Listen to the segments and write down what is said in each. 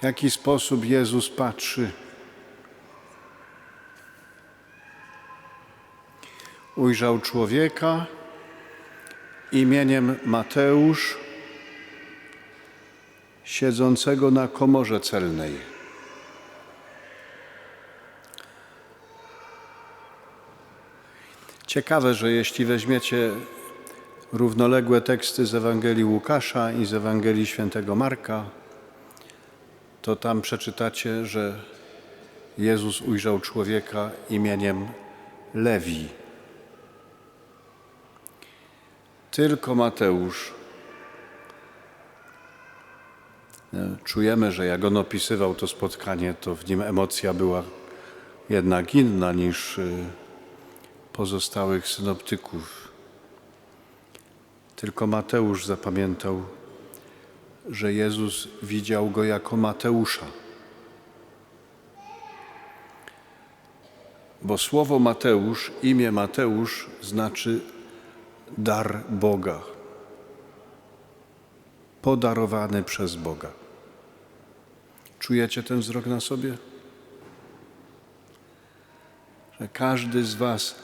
w jaki sposób Jezus patrzy. Ujrzał człowieka imieniem Mateusz, siedzącego na komorze celnej. Ciekawe, że jeśli weźmiecie równoległe teksty z Ewangelii Łukasza i z Ewangelii Świętego Marka, to tam przeczytacie, że Jezus ujrzał człowieka imieniem Lewi. Tylko Mateusz. Czujemy, że jak on opisywał to spotkanie, to w nim emocja była jednak inna niż y, pozostałych synoptyków. Tylko Mateusz zapamiętał, że Jezus widział go jako Mateusza. Bo słowo Mateusz, imię Mateusz znaczy dar Boga, podarowany przez Boga. Czujecie ten wzrok na sobie? Że każdy z Was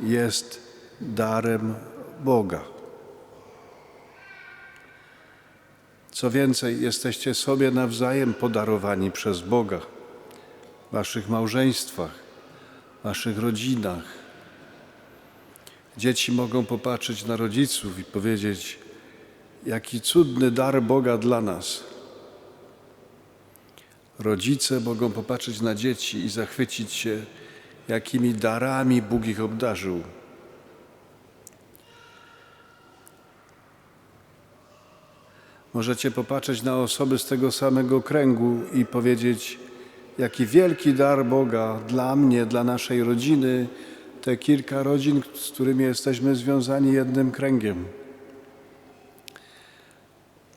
jest darem Boga. Co więcej, jesteście sobie nawzajem podarowani przez Boga w Waszych małżeństwach, w Waszych rodzinach. Dzieci mogą popatrzeć na rodziców i powiedzieć, jaki cudny dar Boga dla nas. Rodzice mogą popatrzeć na dzieci i zachwycić się, jakimi darami Bóg ich obdarzył. Możecie popatrzeć na osoby z tego samego kręgu i powiedzieć, jaki wielki dar Boga dla mnie, dla naszej rodziny, te kilka rodzin, z którymi jesteśmy związani jednym kręgiem.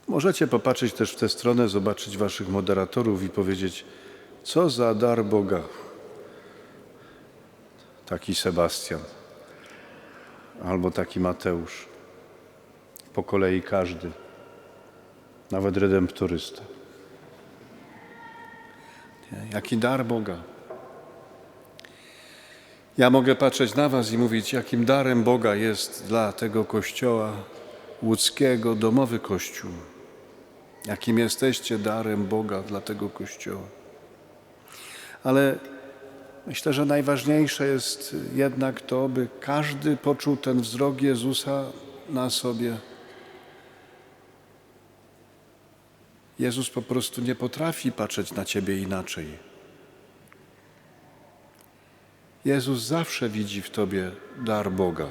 Możecie popatrzeć też w tę stronę, zobaczyć waszych moderatorów i powiedzieć, co za dar Boga. Taki Sebastian albo taki Mateusz. Po kolei każdy, nawet redemptorysta. Jaki dar Boga. Ja mogę patrzeć na Was i mówić, jakim darem Boga jest dla tego kościoła łódzkiego, domowy kościół. Jakim jesteście darem Boga dla tego kościoła. Ale myślę, że najważniejsze jest jednak to, by każdy poczuł ten wzrok Jezusa na sobie. Jezus po prostu nie potrafi patrzeć na Ciebie inaczej. Jezus zawsze widzi w Tobie dar Boga.